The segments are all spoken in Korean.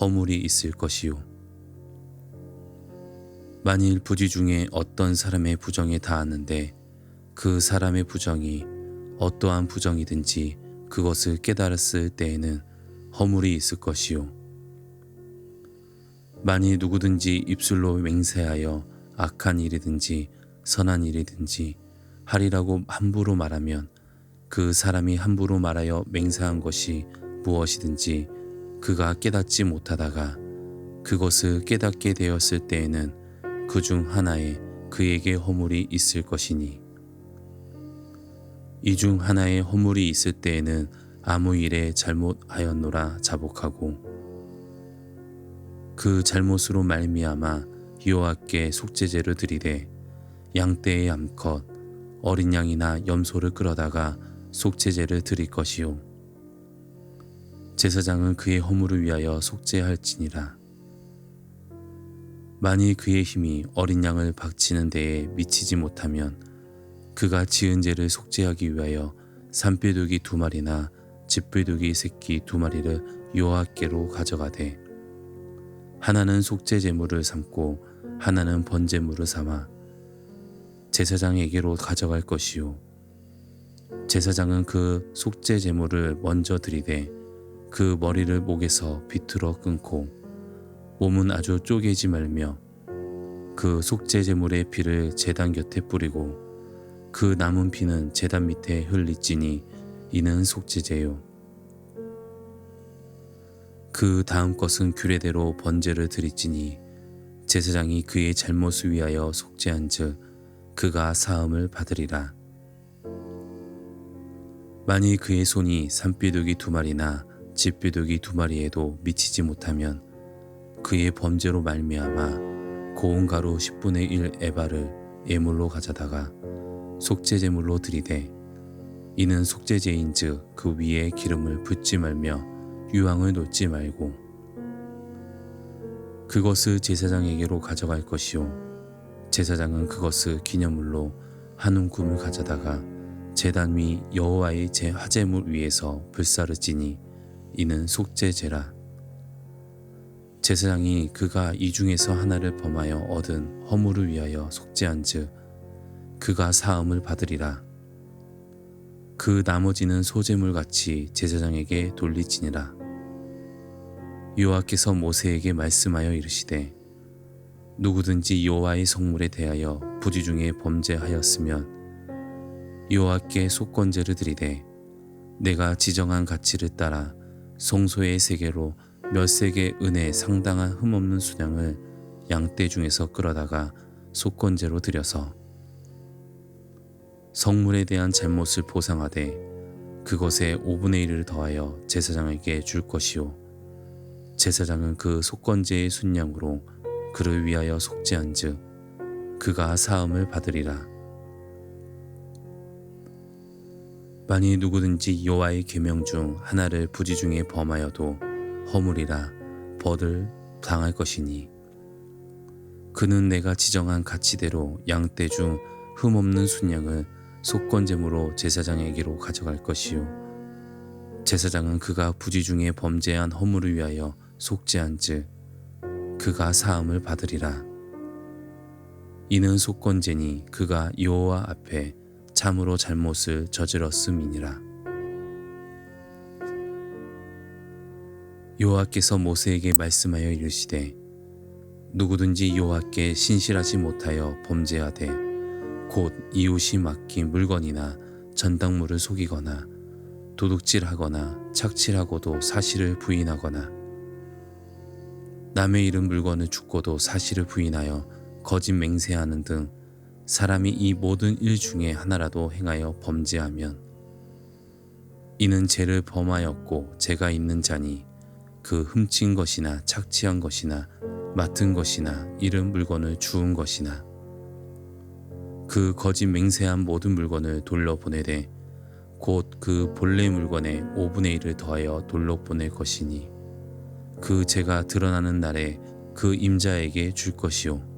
허물이 있을 것이요 만일 부지 중에 어떤 사람의 부정에 닿았는데 그 사람의 부정이 어떠한 부정이든지 그것을 깨달았을 때에는 허물이 있을 것이요 만일 누구든지 입술로 맹세하여 악한 일이든지 선한 일이든지 하리라고 함부로 말하면 그 사람이 함부로 말하여 맹세한 것이 무엇이든지 그가 깨닫지 못하다가 그것을 깨닫게 되었을 때에는 그 중 하나에 그에게 허물이 있을 것이니. 이 중 하나에 허물이 있을 때에는 아무 일에 잘못하였노라 자복하고 그 잘못으로 말미암아 여호와께 속죄제를 드리되 양떼의 암컷 어린 양이나 염소를 끌어다가 속죄제를 드릴 것이요 제사장은 그의 허물을 위하여 속죄할지니라. 만일 그의 힘이 어린 양을 박치는 데에 미치지 못하면 그가 지은 죄를 속죄하기 위하여 산비둘기 두 마리나 집비둘기 새끼 두 마리를 여호와께로 가져가되 하나는 속죄 제물을 삼고 하나는 번제물을 삼아 제사장에게로 가져갈 것이요. 제사장은 그 속죄 제물을 먼저 드리되 그 머리를 목에서 비틀어 끊고 몸은 아주 쪼개지 말며 그 속죄 제물의 피를 제단 곁에 뿌리고 그 남은 피는 제단 밑에 흘리지니 이는 속죄제요. 그 다음 것은 규례대로 번제를 드리지니 제사장이 그의 잘못을 위하여 속죄한즉 그가 사함을 받으리라. 만일 그의 손이 산비둘기 두 마리나 집비둘기 두 마리에도 미치지 못하면 그의 범죄로 말미암아 고운 가루 10분의 1 에바를 예물로 가져다가 속죄제물로 드리되 이는 속죄제인즉 그 위에 기름을 붓지 말며 유황을 놓지 말고 그것을 제사장에게로 가져갈 것이요. 제사장은 그것을 기념물로 한 움큼을 가져다가 제단 위 여호와의 제 화제물 위에서 불사를 지니 이는 속죄제라. 제사장이 그가 이 중에서 하나를 범하여 얻은 허물을 위하여 속죄한즉 그가 사함을 받으리라. 그 나머지는 소재물 같이 제사장에게 돌리지니라. 여호와께서 모세에게 말씀하여 이르시되 누구든지 여호와의 성물에 대하여 부지 중에 범죄하였으면 여호와께 속건제를 드리되 내가 지정한 가치를 따라 송소의 세계로 몇 세계 은혜 상당한 흠없는 수량을 양떼 중에서 끌어다가 속건제로 드려서 성물에 대한 잘못을 보상하되 그것에 5분의 1을 더하여 제사장에게 줄 것이요. 제사장은 그 속건제의 순양으로 그를 위하여 속죄한즉 그가 사함을 받으리라 만일 누구든지 여호와의 계명 중 하나를 부지 중에 범하여도 허물이라 벌을 당할 것이니. 그는 내가 지정한 가치대로 양떼 중 흠없는 순양을 속건제물로 제사장에게로 가져갈 것이요. 제사장은 그가 부지 중에 범죄한 허물을 위하여 속죄한즉 그가 사함을 받으리라. 이는 속건제니 그가 여호와 앞에 참으로 잘못을 저질렀음이니라. 여호와께서 모세에게 말씀하여 이르시되 누구든지 여호와께 신실하지 못하여 범죄하되 곧 이웃이 맡긴 물건이나 전당물을 속이거나 도둑질하거나 착취하고도 사실을 부인하거나 남의 이름 물건을 죽고도 사실을 부인하여 거짓 맹세하는 등 사람이 이 모든 일 중에 하나라도 행하여 범죄하면 이는 죄를 범하였고 죄가 있는 자니 그 훔친 것이나 착취한 것이나 맡은 것이나 잃은 물건을 주운 것이나 그 거짓 맹세한 모든 물건을 돌려보내되 곧 그 본래 물건의 5분의 1을 더하여 돌려보낼 것이니 그 죄가 드러나는 날에 그 임자에게 줄 것이요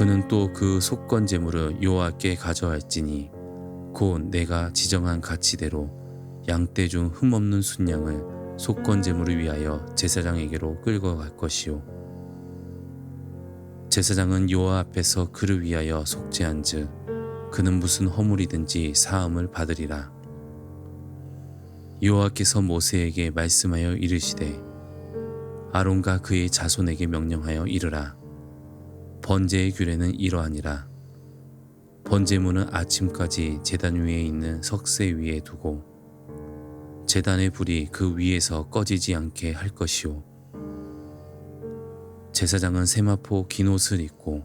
그는 또 그 속건 제물을 여호와께 가져갈지니 곧 내가 지정한 가치대로 양떼 중 흠없는 순양을 속건 제물을 위하여 제사장에게로 끌고 갈 것이요. 제사장은 여호와 앞에서 그를 위하여 속죄한즉 그는 무슨 허물이든지 사함을 받으리라. 여호와께서 모세에게 말씀하여 이르시되 아론과 그의 자손에게 명령하여 이르라 번제의 규례는 이러하니라. 번제물은 아침까지 제단 위에 있는 석쇠 위에 두고 제단의 불이 그 위에서 꺼지지 않게 할 것이요 제사장은 세마포 긴 옷을 입고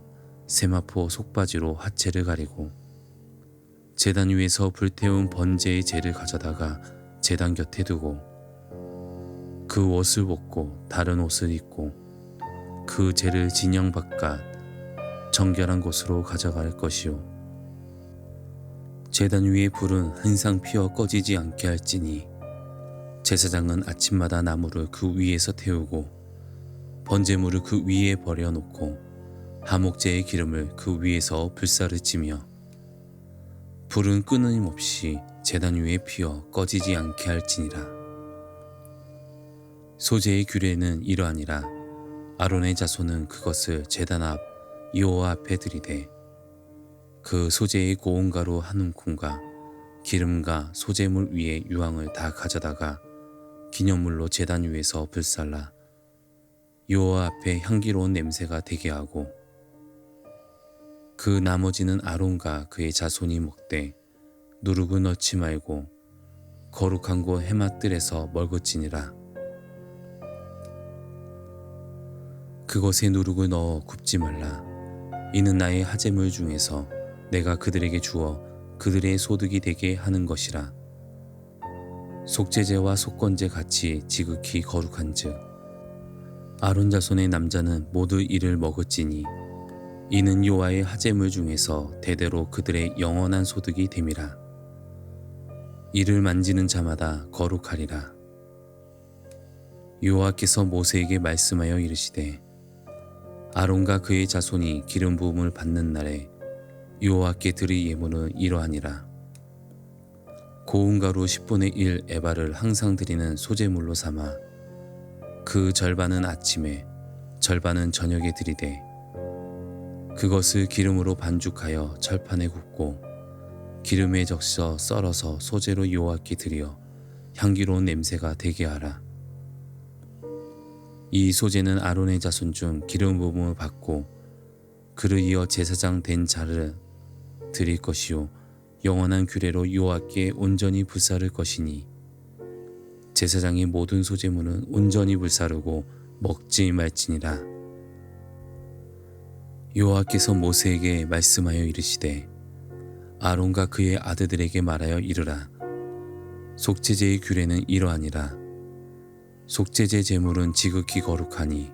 세마포 속바지로 하체를 가리고 제단 위에서 불태운 번제의 재를 가져다가 제단 곁에 두고 그 옷을 벗고 다른 옷을 입고 그 재를 진영 바깥 정결한 곳으로 가져갈 것이요 제단 위의 불은 항상 피어 꺼지지 않게 할지니 제사장은 아침마다 나무를 그 위에서 태우고 번제물을 그 위에 버려놓고 하목제의 기름을 그 위에서 불사를 치며 불은 끊임없이 제단 위에 피어 꺼지지 않게 할지니라. 소재의 규례는 이러하니라. 아론의 자손은 그것을 제단 앞 여호와 앞에 들이되 그 소재의 고운 가루 한 움큼과 기름과 소재물 위에 유황을 다 가져다가 기념물로 제단 위에서 불살라 여호와 앞에 향기로운 냄새가 되게 하고 그 나머지는 아론과 그의 자손이 먹되 누르고 넣지 말고 거룩한 곳 해맛들에서 멀거지니라. 그것에 누룩을 넣어 굽지 말라 이는 나의 하재물 중에서 내가 그들에게 주어 그들의 소득이 되게 하는 것이라. 속죄제와 속건제 같이 지극히 거룩한즉 아론 자손의 남자는 모두 이를 먹을지니 이는 요아의 하재물 중에서 대대로 그들의 영원한 소득이 됨이라. 이를 만지는 자마다 거룩하리라. 요아께서 모세에게 말씀하여 이르시되 아론과 그의 자손이 기름 부음을 받는 날에 여호와께 드릴 예물은 이러하니라. 고운 가루 10분의 1 에바를 항상 드리는 소재물로 삼아 그 절반은 아침에 절반은 저녁에 드리되 그것을 기름으로 반죽하여 철판에 굽고 기름에 적셔 썰어서 소재로 여호와께 드려 향기로운 냄새가 되게 하라 이 소재는 아론의 자손 중 기름 부음을 받고 그를 이어 제사장 된 자를 드릴 것이요. 영원한 규례로 여호와께 온전히 불사를 것이니 제사장의 모든 소재물은 온전히 불사르고 먹지 말지니라. 여호와께서 모세에게 말씀하여 이르시되 아론과 그의 아들들에게 말하여 이르라. 속죄제의 규례는 이러하니라 속죄제 제물은 지극히 거룩하니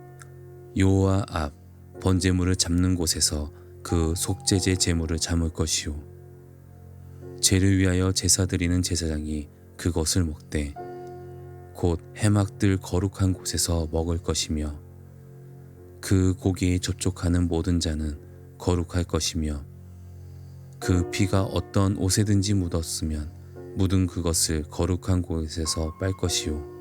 여호와 앞 번제물을 잡는 곳에서 그 속죄제 제물을 잠을 것이요. 죄를 위하여 제사 드리는 제사장이 그것을 먹되 곧 해막들 거룩한 곳에서 먹을 것이며 그 고기에 접촉하는 모든 자는 거룩할 것이며 그 피가 어떤 옷에든지 묻었으면 묻은 그것을 거룩한 곳에서 빨 것이요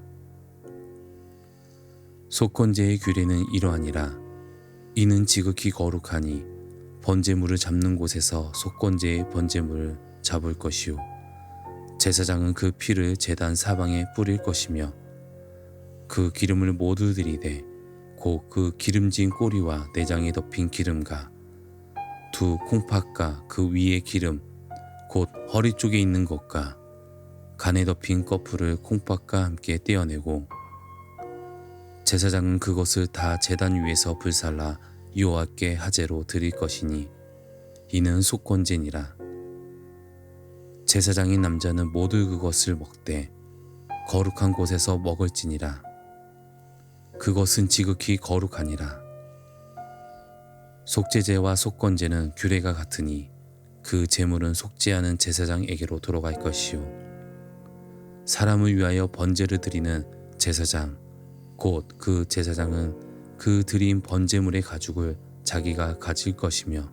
속건제의 규례는 이러하니라. 이는 지극히 거룩하니 번제물을 잡는 곳에서 속건제의 번제물을 잡을 것이요. 제사장은 그 피를 제단 사방에 뿌릴 것이며 그 기름을 모두 들이되 곧 그 기름진 꼬리와 내장에 덮인 기름과 두 콩팥과 그 위에 기름 곧 허리 쪽에 있는 것과 간에 덮인 꺼풀을 콩팥과 함께 떼어내고 제사장은 그것을 다 제단 위에서 불살라 여호와께 하제로 드릴 것이니 이는 속건제니라. 제사장인 남자는 모두 그것을 먹되 거룩한 곳에서 먹을지니라. 그것은 지극히 거룩하니라. 속죄제와 속건제는 규례가 같으니 그 제물은 속죄하는 제사장에게로 돌아갈 것이요. 사람을 위하여 번제를 드리는 제사장 곧 그 제사장은 그 드린 번제물의 가죽을 자기가 가질 것이며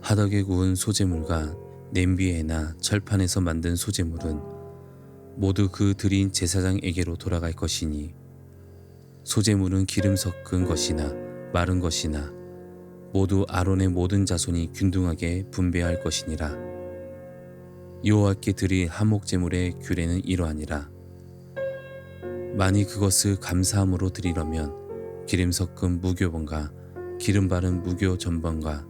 하덕에 구운 소제물과 냄비에나 철판에서 만든 소제물은 모두 그 드린 제사장에게로 돌아갈 것이니 소제물은 기름 섞은 것이나 마른 것이나 모두 아론의 모든 자손이 균등하게 분배할 것이니라. 여호와께 드릴 한목 제물의 규례는 이러하니라 만일 그것을 감사함으로 드리려면 기름 섞은 무교번과 기름 바른 무교 전번과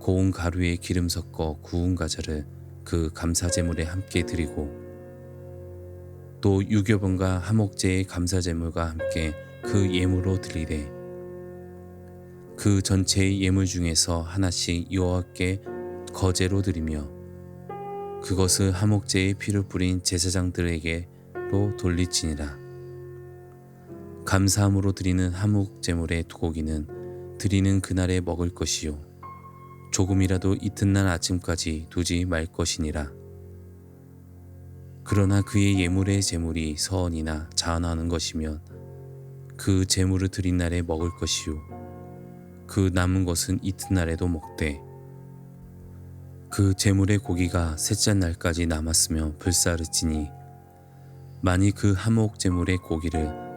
고운 가루에 기름 섞어 구운 과자를 그 감사 제물에 함께 드리고 또 유교번과 하목제의 감사 제물과 함께 그 예물로 드리되 그 전체의 예물 중에서 하나씩 여호와께 거제로 드리며 그것을 하목제의 피를 뿌린 제사장들에게로 돌리지니라 감사함으로 드리는 하목 제물의 고기는 드리는 그날에 먹을 것이요. 조금이라도 이튿날 아침까지 두지 말 것이니라. 그러나 그의 예물의 제물이 서언이나 자언하는 것이면 그 제물을 드린 날에 먹을 것이요. 그 남은 것은 이튿날에도 먹되 그 제물의 고기가 셋째 날까지 남았으며 불사르지니 만일 그 하목 제물의 고기를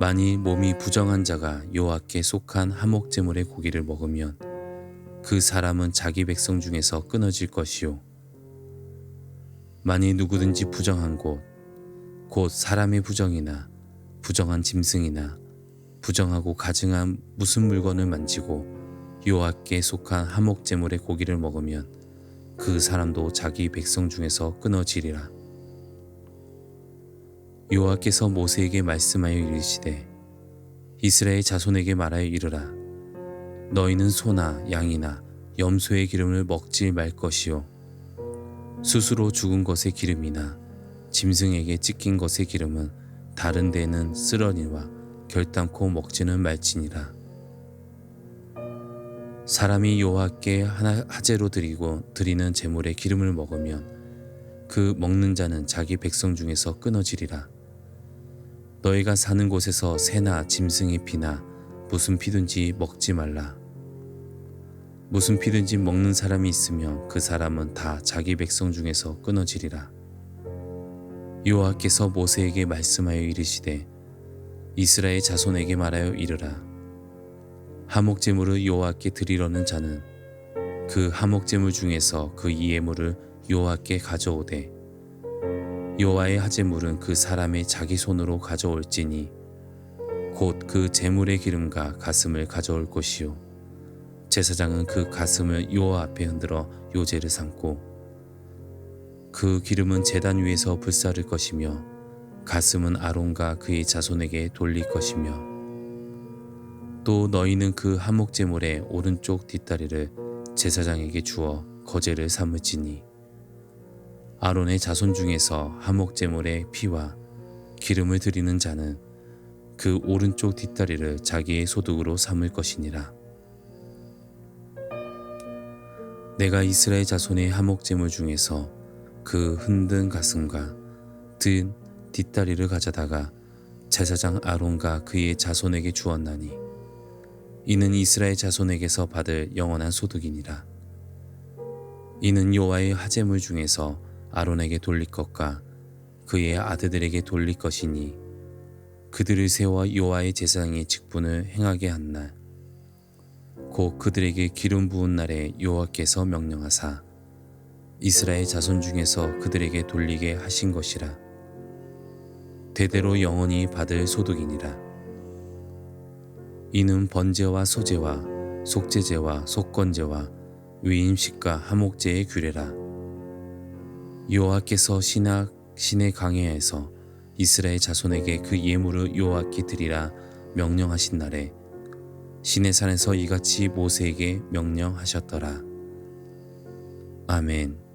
만일 몸이 부정한 자가 여호와께 속한 하목 제물의 고기를 먹으면 그 사람은 자기 백성 중에서 끊어질 것이요 만일 누구든지 부정한 곳 곧 사람의 부정이나 부정한 짐승이나 부정하고 가증한 무슨 물건을 만지고 여호와께 속한 하목 제물의 고기를 먹으면 그 사람도 자기 백성 중에서 끊어지리라. 여호와께서 모세에게 말씀하여 이르시되 이스라엘 자손에게 말하여 이르라. 너희는 소나 양이나 염소의 기름을 먹지 말 것이요. 스스로 죽은 것의 기름이나 짐승에게 찢긴 것의 기름은 다른 데는 쓰러니와 결단코 먹지는 말지니라. 사람이 여호와께 하나 하제로 드리고 드리는 제물의 기름을 먹으면 그 먹는 자는 자기 백성 중에서 끊어지리라. 너희가 사는 곳에서 새나 짐승의 피나 무슨 피든지 먹지 말라. 무슨 피든지 먹는 사람이 있으면 그 사람은 다 자기 백성 중에서 끊어지리라. 여호와께서 모세에게 말씀하여 이르시되 이스라엘 자손에게 말하여 이르라. 하목 제물을 여호와께 드리려는 자는 그 하목 제물 중에서 그 이해물을 여호와께 가져오되 여호와의 하제물은 그 사람의 자기 손으로 가져올지니 곧그 제물의 기름과 가슴을 가져올 것이요. 제사장은 그 가슴을 여호와 앞에 흔들어 요제를 삼고 그 기름은 제단 위에서 불사를 것이며 가슴은 아론과 그의 자손에게 돌릴 것이며 또 너희는 그 한목 제물의 오른쪽 뒷다리를 제사장에게 주어 거제를 삼을지니 아론의 자손 중에서 한목 제물의 피와 기름을 드리는 자는 그 오른쪽 뒷다리를 자기의 소득으로 삼을 것이니라. 내가 이스라엘 자손의 한목 제물 중에서 그 흔든 가슴과 든 뒷다리를 가져다가 제사장 아론과 그의 자손에게 주었나니 이는 이스라엘 자손에게서 받을 영원한 소득이니라. 이는 여호와의 하제물 중에서 아론에게 돌릴 것과 그의 아들들에게 돌릴 것이니 그들을 세워 여호와의 제사장의 직분을 행하게 한 날, 곧 그들에게 기름 부은 날에 여호와께서 명령하사 이스라엘 자손 중에서 그들에게 돌리게 하신 것이라. 대대로 영원히 받을 소득이니라. 이는 번제와 소제와 속제제와 속건제와 위임식과 하목제의 규례라. 여호와께서 신학 신의 강해에서 이스라엘 자손에게 그 예물을 여호와께 드리라 명령하신 날에 신의 산에서 이같이 모세에게 명령하셨더라. 아멘.